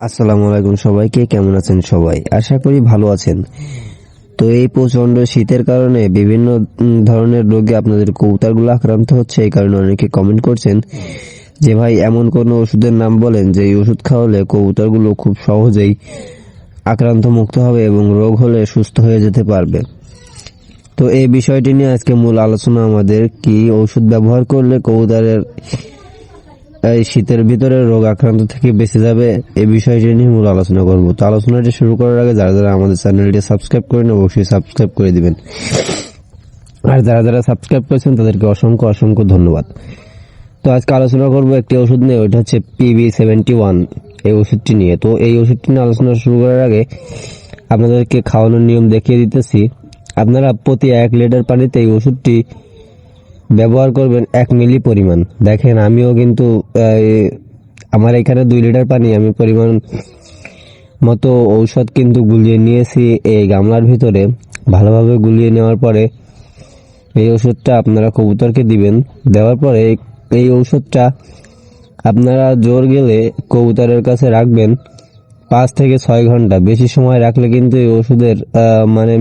আসসালামু আলাইকুম সবাইকে, কেমন আছেন সবাই? আশা করি ভালো আছেন। তো এই প্রচণ্ড শীতের কারণে বিভিন্ন ধরনের রোগে আপনাদের কবুতরগুলো আক্রান্ত হচ্ছে, এই কারণে অনেকে কমেন্ট করছেন যে, ভাই, এমন কোন ওষুধের নাম বলেন যে, এই ওষুধ খাওয়ালে কবুতরগুলো খুব সহজেই আক্রান্ত মুক্ত হবে এবং রোগ হলে সুস্থ হয়ে যেতে পারবে। তো এই বিষয়টি নিয়ে আজকে মূল আলোচনা আমাদের, কি ওষুধ ব্যবহার করলে কবুতরের এই শীতের ভিতরে রোগ আক্রান্ত থেকে বেঁচে যাবে, এ বিষয়টি নিয়ে মূল আলোচনা করব। তো আলোচনাটি শুরু করার আগে যারা যারা আমাদের চ্যানেলটি সাবস্ক্রাইব করেন অবশ্যই সাবস্ক্রাইব করে দিবেন। আর যারা যারা সাবস্ক্রাইব করেছেন, তাদেরকে অসংখ্য অসংখ্য ধন্যবাদ। তো আজকে আলোচনা করব একটি ওষুধ নিয়ে, ওইটা হচ্ছে পিবি সেভেন্টি ওয়ান, এই ওষুধটি নিয়ে। তো এই ওষুধটি নিয়ে আলোচনা শুরু করার আগে আপনাদেরকে খাওয়ানোর নিয়ম দেখিয়ে দিতেছি। আপনারা প্রতি এক লিটার পানিতে এই ওষুধটি ব্যবহার করবেন এক মিলি পরিমাণ। দেখেন, আমিও কিন্তু আমার এখানে দুই লিটার পানি, আমি পরিমাণ মতো ঔষধ কিন্তু গুলিয়ে নিয়েছি এই গামলার ভিতরে। ভালোভাবে গুলিয়ে নেওয়ার পরে এই ওষুধটা আপনারা কবুতরকে দিবেন। দেওয়ার পরে এই ঔষধটা আপনারা জোর গেলে কবুতরের কাছে রাখবেন পাঁচ থেকে ছয় ঘণ্টা। বেশি সময় রাখলে কিন্তু এই ওষুধের মানে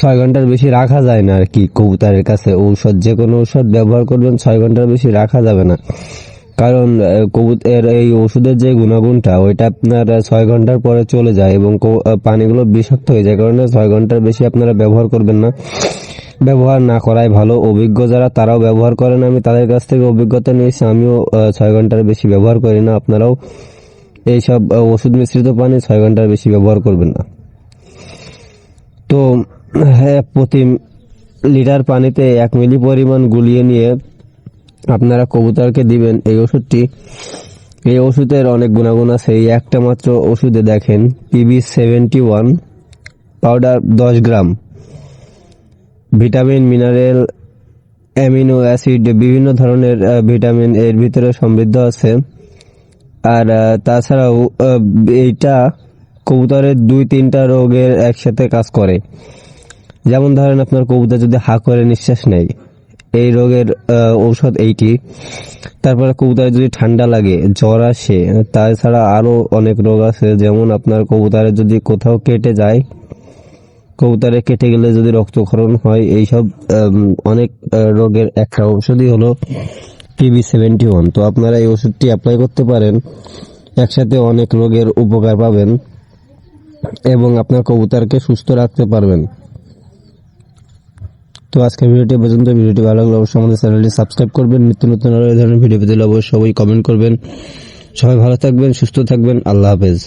ছয় ঘণ্টার বেশি রাখা যায় না আর কি কবুতরের কাছে। ঔষধ যে কোনো ঔষধ ব্যবহার করবেন, ছয় ঘণ্টার বেশি রাখা যাবে না। কারণ কবুতর এই ওষুধের যে গুণাগুণটা, ওইটা আপনার ছয় ঘণ্টার পরে চলে যায় এবং পানিগুলো বিষাক্ত হয়ে যায়। কারণে ছয় ঘণ্টার বেশি আপনারা ব্যবহার করবেন না। ব্যবহার না করাই ভালো। অভিজ্ঞ যারা, তারাও ব্যবহার করেন। আমি তাদের কাছ থেকে অভিজ্ঞতা নিয়েছি। আমিও ছয় ঘণ্টার বেশি ব্যবহার করি না। আপনারাও এইসব ওষুধ মিশ্রিত পানি ছয় ঘণ্টার বেশি ব্যবহার করবেন না। প্রতি লিটার পানিতে এক মিলি পরিমাণ গুলিয়ে নিয়ে আপনারা কবুতরকে দিবেন। এই ওষুধটি, এই ওষুধের অনেক গুণাগুণ আছে। এই একটা মাত্র ওষুধে দেখেন পিবি সেভেন্টি ওয়ান পাউডার দশ gram. Vitamin mineral amino acid বিভিন্ন ধরনের ভিটামিন এর ভিতরে সমৃদ্ধ আছে। আর তাছাড়াও এইটা কবুতরের দুই তিনটা রোগের একসাথে কাজ করে। যেমন ধরেন আপনার কবুতর যদি হা করে নিঃশ্বাস নেয়, এই রোগের ঔষধ এইটি। তারপরে কবুতরের যদি ঠান্ডা লাগে, জ্বর আসে, তাছাড়া আরও অনেক রোগ আছে। যেমন আপনার কবুতরের যদি কোথাও কেটে যায়, কবুতরে কেটে গেলে যদি রক্তক্ষরণ হয়, এইসব অনেক রোগের একটা ঔষধই হলো টিবি সেভেন্টি ওয়ান। তো আপনারা এই ওষুধটি অ্যাপ্লাই করতে পারেন। একসাথে অনেক রোগের উপকার পাবেন এবং আপনার কবুতরকে সুস্থ রাখতে পারবেন। তো আজকে ভিডিওটি পর্যন্ত। ভিডিওটি ভালো লাগলে অবশ্যই আমাদের চ্যানেলটি সাবস্ক্রাইব করবেন। নিত্য নতুন আরও এই ধরনের ভিডিও পেতে অবশ্যই সবাই কমেন্ট করবেন। সবাই ভালো থাকবেন, সুস্থ থাকবেন। আল্লাহ হাফেজ।